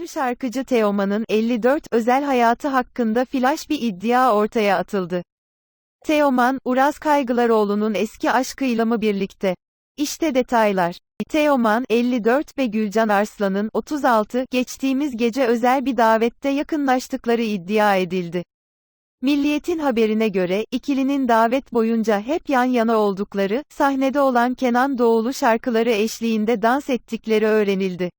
Ünlü şarkıcı Teoman'ın 54 özel hayatı hakkında flash bir iddia ortaya atıldı. Teoman, Uraz Kaygılaroğlu'nun eski aşkıyla mı birlikte? İşte detaylar. Teoman, 54 ve Gülcan Arslan'ın 36 geçtiğimiz gece özel bir davette yakınlaştıkları iddia edildi. Milliyet'in haberine göre, ikilinin davet boyunca hep yan yana oldukları, sahnede olan Kenan Doğulu şarkıları eşliğinde dans ettikleri öğrenildi.